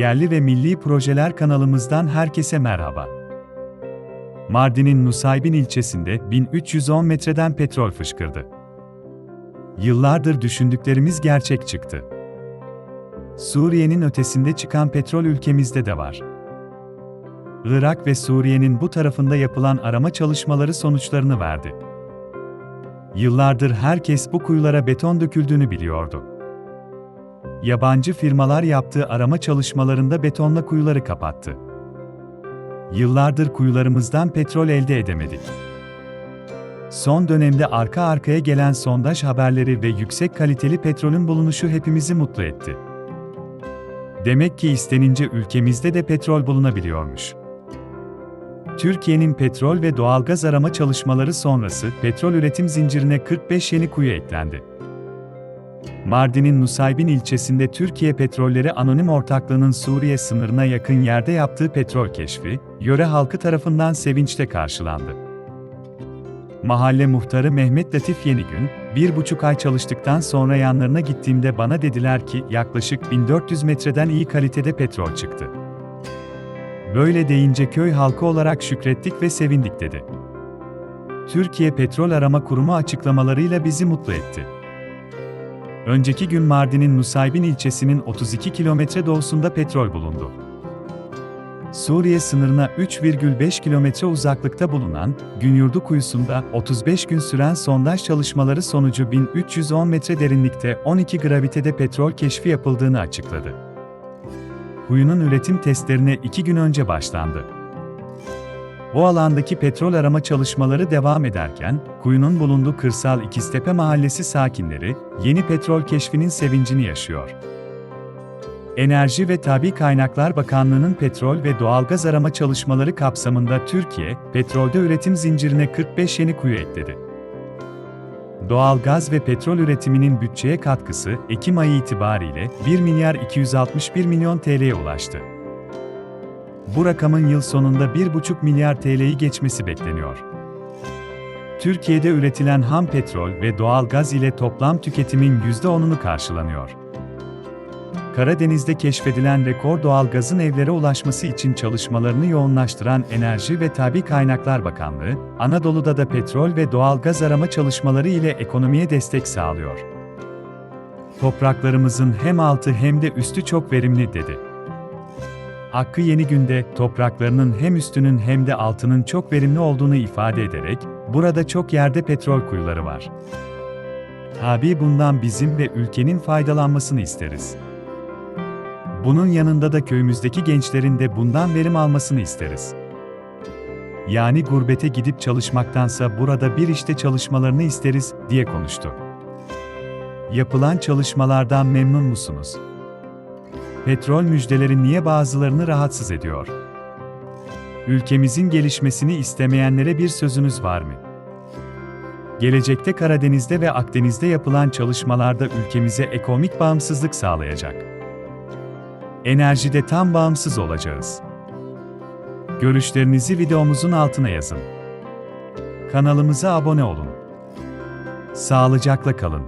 Yerli ve Milli Projeler kanalımızdan herkese merhaba. Mardin'in Nusaybin ilçesinde 1310 metreden petrol fışkırdı. Yıllardır düşündüklerimiz gerçek çıktı. Suriye'nin ötesinde çıkan petrol ülkemizde de var. Irak ve Suriye'nin bu tarafında yapılan arama çalışmaları sonuçlarını verdi. Yıllardır herkes bu kuyulara beton döküldüğünü biliyordu. Yabancı firmalar yaptığı arama çalışmalarında betonla kuyuları kapattı. Yıllardır kuyularımızdan petrol elde edemedik. Son dönemde arka arkaya gelen sondaj haberleri ve yüksek kaliteli petrolün bulunuşu hepimizi mutlu etti. Demek ki istenince ülkemizde de petrol bulunabiliyormuş. Türkiye'nin petrol ve doğalgaz arama çalışmaları sonrası petrol üretim zincirine 45 yeni kuyu eklendi. Mardin'in Nusaybin ilçesinde Türkiye Petrolleri Anonim Ortaklığı'nın Suriye sınırına yakın yerde yaptığı petrol keşfi, yöre halkı tarafından sevinçle karşılandı. Mahalle muhtarı Mehmet Latif Yenigün, bir buçuk ay çalıştıktan sonra yanlarına gittiğimde bana dediler ki yaklaşık 1400 metreden iyi kalitede petrol çıktı. Böyle deyince köy halkı olarak şükrettik ve sevindik dedi. Türkiye Petrol Arama Kurumu açıklamalarıyla bizi mutlu etti. Önceki gün Mardin'in Nusaybin ilçesinin 32 kilometre doğusunda petrol bulundu. Suriye sınırına 3,5 kilometre uzaklıkta bulunan Günyurdu kuyusunda 35 gün süren sondaj çalışmaları sonucu 1310 metre derinlikte 12 gravitede petrol keşfi yapıldığını açıkladı. Kuyunun üretim testlerine 2 gün önce başlandı. O alandaki petrol arama çalışmaları devam ederken, kuyunun bulunduğu kırsal İkiztepe mahallesi sakinleri, yeni petrol keşfinin sevincini yaşıyor. Enerji ve Tabi Kaynaklar Bakanlığı'nın petrol ve doğalgaz arama çalışmaları kapsamında Türkiye, petrolde üretim zincirine 45 yeni kuyu ekledi. Doğalgaz ve petrol üretiminin bütçeye katkısı Ekim ayı itibariyle 1 milyar 261 milyon TL'ye ulaştı. Bu rakamın yıl sonunda 1,5 milyar TL'yi geçmesi bekleniyor. Türkiye'de üretilen ham petrol ve doğal gaz ile toplam tüketimin %10'unu karşılanıyor. Karadeniz'de keşfedilen rekor doğal gazın evlere ulaşması için çalışmalarını yoğunlaştıran Enerji ve Tabi Kaynaklar Bakanlığı, Anadolu'da da petrol ve doğal gaz arama çalışmaları ile ekonomiye destek sağlıyor. Topraklarımızın hem altı hem de üstü çok verimli dedi. Hakkı Yeni Günde, topraklarının hem üstünün hem de altının çok verimli olduğunu ifade ederek, burada çok yerde petrol kuyuları var. Tabi bundan bizim ve ülkenin faydalanmasını isteriz. Bunun yanında da köyümüzdeki gençlerin de bundan verim almasını isteriz. Yani gurbete gidip çalışmaktansa burada bir işte çalışmalarını isteriz, diye konuştu. Yapılan çalışmalardan memnun musunuz? Petrol müjdeleri niye bazılarını rahatsız ediyor? Ülkemizin gelişmesini istemeyenlere bir sözünüz var mı? Gelecekte Karadeniz'de ve Akdeniz'de yapılan çalışmalarda ülkemize ekonomik bağımsızlık sağlayacak. Enerjide tam bağımsız olacağız. Görüşlerinizi videomuzun altına yazın. Kanalımıza abone olun. Sağlıcakla kalın.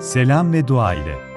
Selam ve dua ile.